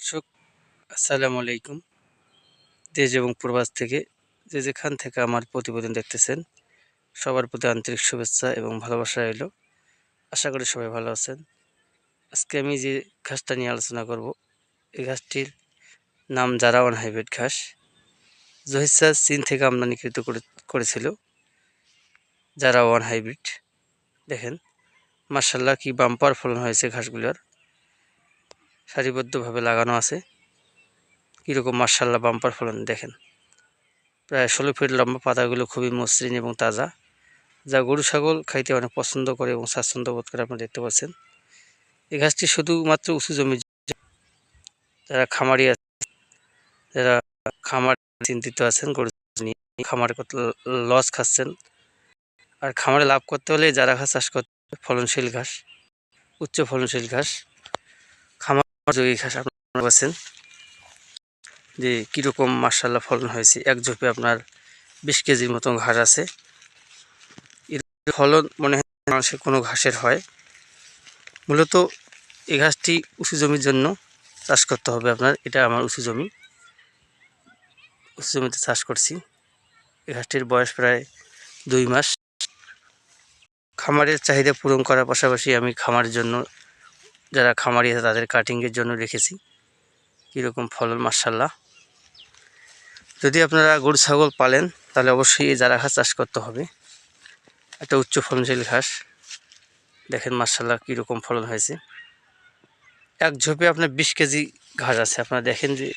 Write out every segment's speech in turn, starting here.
দর্শক, আসসালামু আলাইকুম। দেশ এবং প্রবাস থেকে যে যেখান থেকে আমার প্রতিবেদন দেখতেছেন, সবার প্রতি আন্তরিক শুভেচ্ছা এবং ভালোবাসা রইল। আশা করি সবাই ভালো আছেন। আজকে আমি যে ঘাসটা নিয়ে আলোচনা করব, এই ঘাসটির নাম জারাওয়ান হাইব্রিড ঘাস। জহিসা চীন থেকে আমদানিকৃত করে, করেছিল জারাওয়ান হাইব্রিড। দেখেন মার্শাল্লাহ কি বাম্পার ফলন হয়েছে ঘাসগুলোর। সারিবদ্ধভাবে লাগানো আছে। কীরকম মার্শাল্লাহ বাম্পার ফলন, দেখেন। প্রায় ষোলো ফিট লম্বা পাতাগুলো খুবই মসৃণ এবং তাজা। যা গরু, ছাগল খাইতে অনেক পছন্দ করে এবং স্বাচ্ছন্দ্য বোধ করে আপনারা দেখতে পাচ্ছেন। এই গাছটি শুধুমাত্র উঁচু জমি যারা খামারি আছে যারা খামার চিন্তিত আছেন, গরু নিয়ে খামার লস খাচ্ছেন। আর খামারে লাভ করতে হলে যারা ঘাস চাষ করতে ফলনশীল ঘাস, উচ্চ ফলনশীল ঘাস। ঘাস আপনারা পাচ্ছেন যে কীরকম মার্শাল্লাহ ফলন হয়েছে? এক ঝোপে আপনার বিশ কেজির মতো ঘাস আছে। ফলন মনে হয় মানুষের কোনো ঘাসের হয়। মূলত এই ঘাসটি উঁচু জমির জন্য চাষ করতে হবে আপনার। এটা আমার উঁচু জমি। উঁচু জমিতে চাষ করছি। এই ঘাসটির বয়স প্রায় দুই মাস। খামারের চাহিদা পূরণ করার পাশাপাশি আমি খামারের জন্য যারা খামারি আছে, তাদের কাটিংয়ের জন্য রেখেছি। কীরকম ফলন মার্শাল্লাহ যদি আপনারা গরু, ছাগল পালেন, তাহলে অবশ্যই এই জারা ঘাস চাষ করতে হবে। একটা উচ্চ ফলনশীল ঘাস। দেখেন মার্শাল্লাহ কীরকম ফলন হয়েছে। এক ঝোপে আপনার বিশ কেজি ঘাস আছে। আপনারা দেখেন যে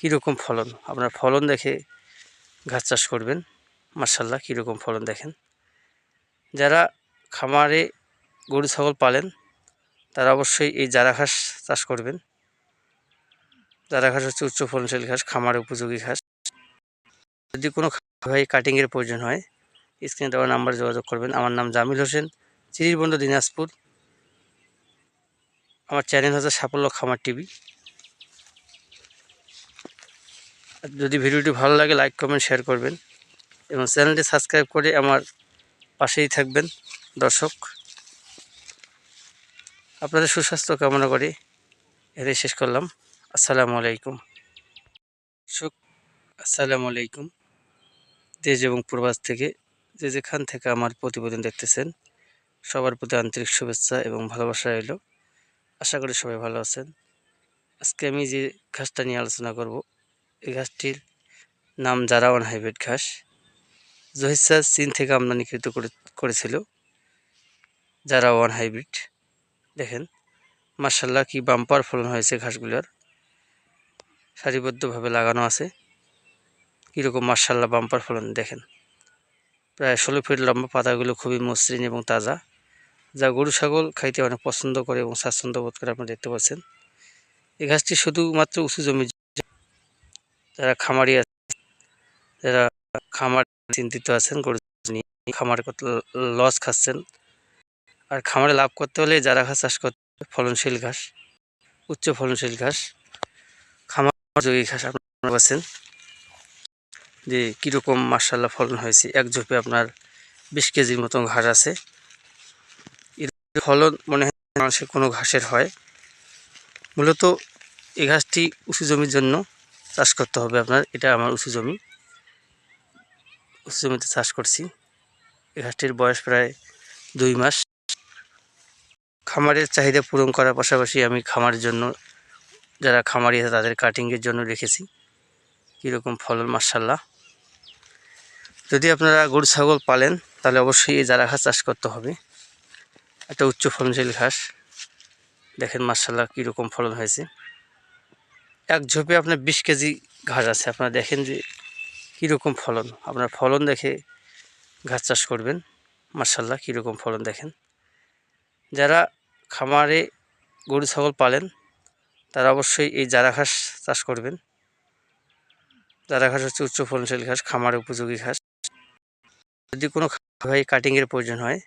কীরকম ফলন। আপনার ফলন দেখে ঘাস চাষ করবেন। মার্শাল্লাহ কীরকম ফলন দেখেন। যারা খামারে গরু, ছাগল পালেন তারা অবশ্যই এই জারা ঘাস চাষ করবেন। জারা ঘাস হচ্ছে উচ্চ ফলনশীল ঘাস, খামার উপযোগী ঘাস। যদি কোনো ভাই কাটিংয়ের প্রয়োজন হয় স্ক্রিনে দেওয়া নাম্বার যোগাযোগ করবেন। আমার নাম জামিল হোসেন চিরিরবন্ধ দিনাজপুর। আমার চ্যানেল হচ্ছে সাফল্য খামার টিভি। যদি ভিডিওটি ভালো লাগে লাইক কমেন্ট শেয়ার করবেন এবং চ্যানেলটি সাবস্ক্রাইব করে আমার পাশেই থাকবেন। দর্শক আপনাদের সুস্বাস্থ্য কামনা করে। এটাই শেষ করলাম। আসসালামু আলাইকুম। দর্শক, আসসালামু আলাইকুম। দেশ এবং প্রবাস থেকে যে যেখান থেকে আমার প্রতিবেদন দেখতেছেন, সবার প্রতি আন্তরিক শুভেচ্ছা এবং ভালোবাসা রইল। আশা করি সবাই ভালো আছেন। আজকে আমি যে ঘাসটা নিয়ে আলোচনা করব, এই ঘাসটির নাম জারাওয়ান হাইব্রিড ঘাস। জহিসা চীন থেকে আমদানিকৃত করে, করেছিল জারাওয়ান হাইব্রিড। দেখেন মার্শাল্লাহ কি বাম্পার ফলন হয়েছে ঘাসগুলোর। সারিবদ্ধভাবে লাগানো আছে। কীরকম মার্শাল্লাহ বাম্পার ফলন দেখেন। প্রায় ষোলো ফিট লম্বা পাতাগুলো খুবই মসৃণ এবং তাজা। যা গরু, ছাগল খাইতে অনেক পছন্দ করে এবং স্বাচ্ছন্দ্য বোধ করে আপনারা দেখতে পাচ্ছেন। এই ঘাসটি শুধুমাত্র উঁচু জমি যারা খামারি আছে যারা খামার চিন্তিত আছেন, গরু নিয়ে খামার লস খাচ্ছেন আর খামারে লাভ করতে হলে যারা ঘাস চাষ করতে ফলনশীল ঘাস, উচ্চ ফলনশীল ঘাস। খামার যোগী ঘাস আপনারা পাচ্ছেন। যে কীরকম মার্শাল্লাহ ফলন হয়েছে, এক ঝোপে আপনার বিশ কেজির মতো ঘাস আছে। ফলন মনে হয় মানুষের কোনো ঘাসের হয়। মূলত এই ঘাসটি উঁচু জমির জন্য চাষ করতে হবে আপনার, এটা আমার উঁচু জমি। উঁচু জমিতে চাষ করছি। এই ঘাসটির বয়স প্রায় দুই মাস। খামারের চাহিদা পূরণ করার পাশাপাশি আমি খামারের জন্য, যারা খামারি আছে তাদের কাটিংয়ের জন্য রেখেছি। কীরকম ফলন মার্শাল্লাহ যদি আপনারা গরু, ছাগল পালেন, তাহলে অবশ্যই এই জারা ঘাস চাষ করতে হবে। একটা উচ্চ ফলনশীল ঘাস। দেখেন মার্শাল্লাহ কীরকম ফলন হয়েছে। এক ঝোপে আপনার বিশ কেজি ঘাস আছে। আপনারা দেখেন যে কীরকম ফলন। আপনার ফলন দেখে ঘাস চাষ করবেন। মার্শাল্লাহ কীরকম ফলন দেখেন। যারা খামারে গরু, ছাগল পালেন, তারা অবশ্যই এই জারা ঘাস চাষ করবেন। জারা ঘাস হচ্ছে উচ্চ ফলনশীল ঘাস, খামার উপযোগী ঘাস। যদি কোনো ভাই কাটিংয়ের প্রয়োজন হয়,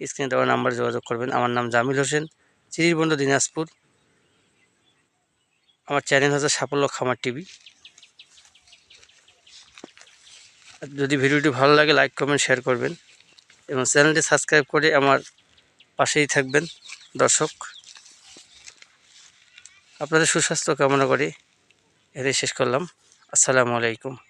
স্ক্রিনে দেওয়া নাম্বার যোগাযোগ করবেন। আমার নাম জামিল হোসেন চিরিরবন্ধ দিনাজপুর। আমার চ্যানেল হচ্ছে সাফল্য খামার টিভি। যদি ভিডিওটি ভালো লাগে, লাইক, কমেন্ট, শেয়ার করবেন এবং চ্যানেলটি সাবস্ক্রাইব করে আমার পাশেই থাকবেন। দর্শক আপনাদের সুস্বাস্থ্য কামনা করি। এটাই শেষ করলাম। আসসালামু আলাইকুম।